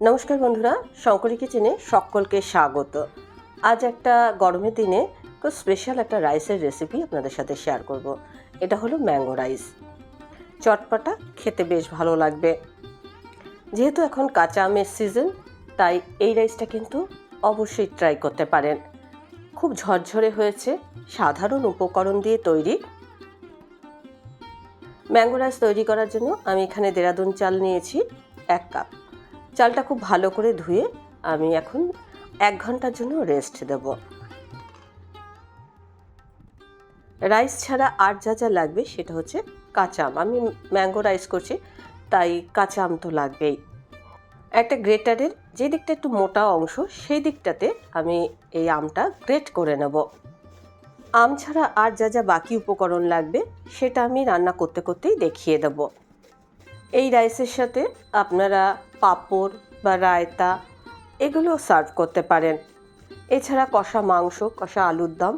নমস্কার বন্ধুরা, শঙ্করী কিচেনে সকলকে স্বাগত। আজ একটা গরমের দিনে খুব স্পেশাল একটা রাইসের রেসিপি আপনাদের সাথে শেয়ার করব। এটা হলো ম্যাঙ্গো রাইস চটপাটা খেতে বেশ ভালো লাগবে। যেহেতু এখন কাঁচা আমের সিজন তাই এই রাইসটা কিন্তু অবশ্যই ট্রাই করতে পারেন। খুব ঝরঝরে হয়েছে, সাধারণ উপকরণ দিয়ে তৈরি। ম্যাঙ্গো রাইস তৈরি করার জন্য আমি এখানে দেরাদুন চাল নিয়েছি, এক কাপ চালটা খুব ভালো করে ধুয়ে আমি এখন এক ঘণ্টার জন্য রেস্ট দেব। রাইস ছাড়া আর যা যা লাগবে সেটা হচ্ছে কাঁচা আম। আমি ম্যাঙ্গো রাইস করছি, তাই কাঁচা আম তো লাগবেই। একটা গ্রেটারের যে দিকটা একটু মোটা অংশ, সেই দিকটাতে আমি এই আমটা গ্রেট করে নেব। আম ছাড়া আর যা যা বাকি উপকরণ লাগবে, সেটা আমি রান্না করতে করতেই দেখিয়ে দেব। এই রাইসের সাথে আপনারা পাঁপড় বা রায়তা, এগুলো সার্ভ করতে পারেন। এছাড়া কষা মাংস, কষা আলুর দম,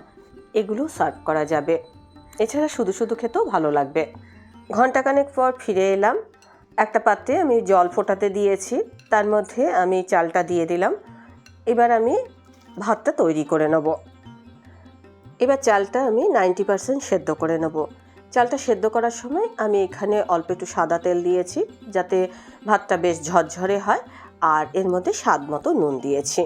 এগুলো সার্ভ করা যাবে। এছাড়া শুধু শুধু খেতেও ভালো লাগবে। ঘন্টাখানেক পর ফিরে এলাম। একটা পাত্রে আমি জল ফোটাতে দিয়েছি, তার মধ্যে আমি চালটা দিয়ে দিলাম। এবার আমি ভাতটা তৈরি করে নেব। এবার চালটা আমি নাইনটি পারসেন্ট সেদ্ধ করে নেব। চালটা সেদ্ধ করার সময় আমি এখানে অল্প একটু সাদা তেল দিয়েছি, যাতে ভাতটা বেশ ঝরঝরে হয়, আর এর মধ্যে স্বাদ মতো নুন দিয়েছি।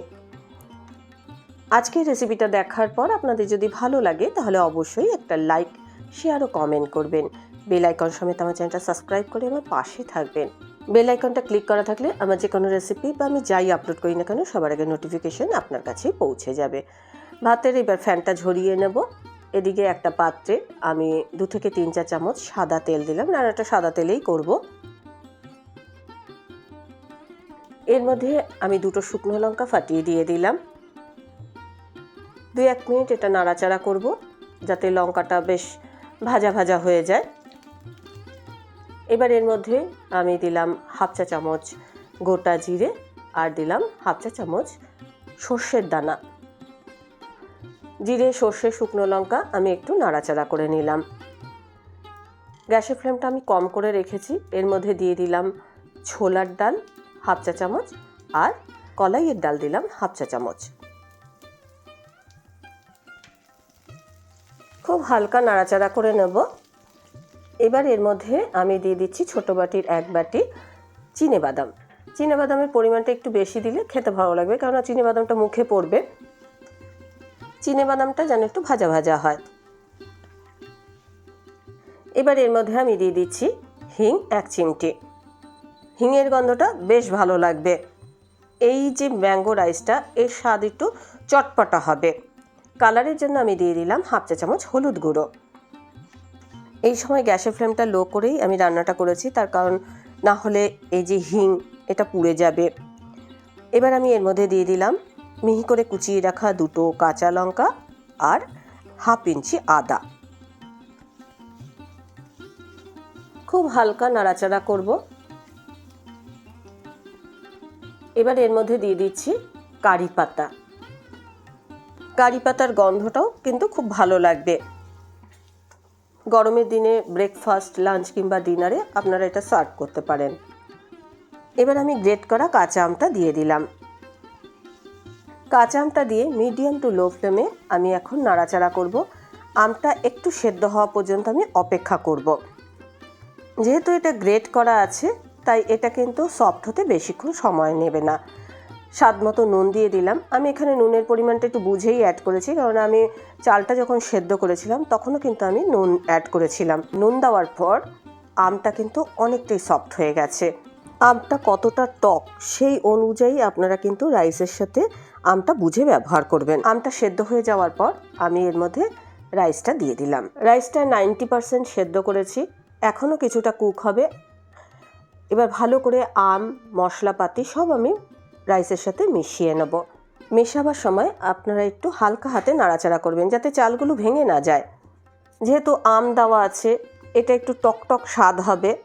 আজকের রেসিপিটা দেখার পর আপনাদের যদি ভালো লাগে, তাহলে অবশ্যই একটা লাইক শেয়ার ও কমেন্ট করবেন। বেল আইকন সমেত আমার চ্যানেলটা সাবস্ক্রাইব করে আমার পাশে থাকবেন। বেল আইকনটা ক্লিক করা থাকলে আমার যে কোনো রেসিপি বা আমি যাই আপলোড করি না কেন, সবার আগে নোটিফিকেশন আপনার কাছেই পৌঁছে যাবে। ভাতের এবার ফ্যানটা ঝরিয়ে নেব। এদিকে একটা পাত্রে আমি দু থেকে তিন চা চামচ সাদা তেল দিলাম রান্নাটা সাদা তেলেই করব। এর মধ্যে আমি দুটো শুকনো লঙ্কা ফাটিয়ে দিয়ে দিলাম। দুই এক মিনিট এটা নাড়াচাড়া করব, যাতে লঙ্কাটা বেশ ভাজা ভাজা হয়ে যায়। এবার এর মধ্যে আমি দিলাম হাফ চা চামচ গোটা জিরে, আর দিলাম হাফ চা চামচ সর্ষের দানা। জিরে, সর্ষে, শুকনো লঙ্কা আমি একটু নাড়াচাড়া করে নিলাম। গ্যাসের ফ্লেমটা আমি কম করে রেখেছি। এর মধ্যে দিয়ে দিলাম ছোলার ডাল, হাফ চা চামচ, আর কলাইয়ের ডাল দিলাম হাফ চা চামচ। খুব হালকা নাড়াচাড়া করে নেব। এবার এর মধ্যে আমি দিয়ে দিচ্ছি ছোটো বাটির এক বাটি চিনে বাদাম। চিনে বাদামের পরিমাণটা একটু বেশি দিলে খেতে ভালো লাগবে, কেননা চিনে বাদামটা মুখে পড়বে। চিনে বাদামটা যেন একটু ভাজা ভাজা হয়। এবার এর মধ্যে আমি দিয়ে দিচ্ছি হিং এক চিমটি। হিঙের গন্ধটা বেশ ভালো লাগবে। এই যে ম্যাঙ্গো রাইসটা, এর স্বাদ একটু চটপটা হবে। কালারের জন্য আমি দিয়ে দিলাম হাফ চা চামচ হলুদ গুঁড়ো। এই সময় গ্যাসের ফ্লেমটা লো করেই আমি রান্নাটা করেছি, তার কারণ না হলে এই যে হিং, এটা পুড়ে যাবে। এবার আমি এর মধ্যে দিয়ে দিলাম মিহি করে কুচিয়ে রাখা দুটো কাঁচা লঙ্কা আর হাফ ইঞ্চি আদা। খুব হালকা নাড়াচাড়া করব। এবার এর মধ্যে দিয়ে দিচ্ছি কারি পাতা। কারি পাতার গন্ধটাও কিন্তু খুব ভালো লাগবে। গরমের দিনে ব্রেকফাস্ট লাঞ্চ কিংবা ডিনারে আপনারা এটা সার্ভ করতে পারেন। এবার আমি গ্রেট করা কাঁচা আমটা দিয়ে দিলাম। কাঁচা আমটা দিয়ে মিডিয়াম টু লো ফ্লেমে আমি এখন নাড়াচাড়া করব। আমটা একটু সেদ্ধ হওয়া পর্যন্ত আমি অপেক্ষা করব। যেহেতু এটা গ্রেট করা আছে, তাই এটা কিন্তু সফট হতে বেশিক্ষণ সময় নেবে না। স্বাদ মতো নুন দিয়ে দিলাম। আমি এখানে নুনের পরিমাণটা একটু বুঝেই অ্যাড করেছি, কারণ আমি চালটা যখন সেদ্ধ করেছিলাম, তখনও কিন্তু আমি নুন অ্যাড করেছিলাম। নুন দেওয়ার পর আমটা কিন্তু অনেকটাই সফট হয়ে গেছে। আমটা কতটা টক, সেই অনুযায়ী আপনারা কিন্তু রাইসের সাথে আমটা বুঝে ব্যবহার করবেন। আমটা সেদ্ধ হয়ে যাওয়ার পর আমি এর মধ্যে রাইসটা দিয়ে দিলাম। রাইসটা নাইনটি পারসেন্ট সেদ্ধ করেছি, এখনও কিছুটা কুক হবে। এবার ভালো করে আম, মশলাপাতি সব আমি রাইসের সাথে মিশিয়ে নেব। মেশাবার সময় আপনারা একটু হালকা হাতে নাড়াচাড়া করবেন যাতে চালগুলো ভেঙে না যায়। যেহেতু আম দেওয়া আছে, এটা একটু টকটক স্বাদ হবে।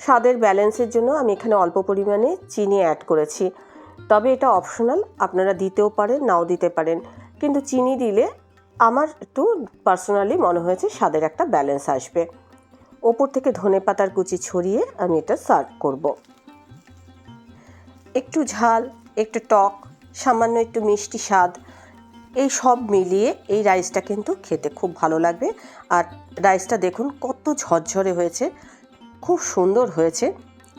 স্বাদের ব্যালেন্সের জন্য আমি এখানে অল্প পরিমাণে চিনি অ্যাড করেছি। তবে এটা অপশনাল আপনারা দিতেও পারেন, নাও দিতে পারেন। কিন্তু চিনি দিলে আমার একটু পার্সোনালি মনে হয়েছে স্বাদের একটা ব্যালেন্স আসবে। ওপর থেকে ধনে পাতার কুচি ছড়িয়ে আমি এটা সার্ভ করব। একটু ঝাল, একটু টক, সামান্য একটু মিষ্টি স্বাদ, এই সব মিলিয়ে এই রাইসটা কিন্তু খেতে খুব ভালো লাগবে। আর রাইসটা দেখুন কত ঝরঝরে হয়েছে। খুব সুন্দর হয়েছে।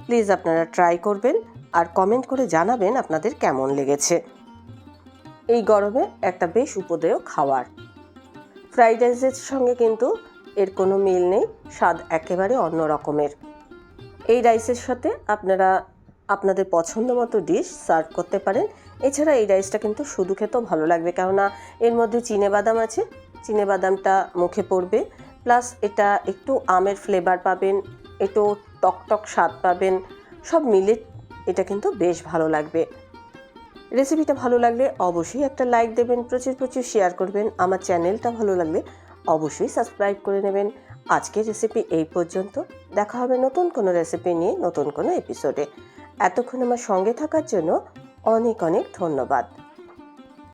প্লিজ আপনারা ট্রাই করবেন আর কমেন্ট করে জানাবেন আপনাদের কেমন লেগেছে। এই গরমে একটা বেশ উপদেয় খাওয়ার। ফ্রাইড রাইসের সঙ্গে কিন্তু এর কোনো মিল নেই, স্বাদ একেবারে অন্য রকমের। এই রাইসের সাথে আপনারা আপনাদের পছন্দ মতো ডিশ সার্ভ করতে পারেন। এছাড়া এই রাইসটা কিন্তু শুধু খেতেও ভালো লাগবে, কেননা এর মধ্যে চিনে বাদাম আছে। চিনে বাদামটা মুখে পড়বে, প্লাস এটা একটু আমের ফ্লেভার পাবেন একটু টক টক স্বাদ পাবেন। সব মিলে এটা কিন্তু বেশ ভালো লাগবে। রেসিপিটা ভালো লাগলে অবশ্যই একটা লাইক দেবেন, প্রচুর প্রচুর শেয়ার করবেন। আমার চ্যানেলটা ভালো লাগলে অবশ্যই সাবস্ক্রাইব করে নেবেন। আজকের রেসিপি এই পর্যন্ত। দেখা হবে নতুন কোনো রেসিপি নিয়ে নতুন কোনো এপিসোডে। এতক্ষণ আমার সঙ্গে থাকার জন্য অনেক অনেক ধন্যবাদ।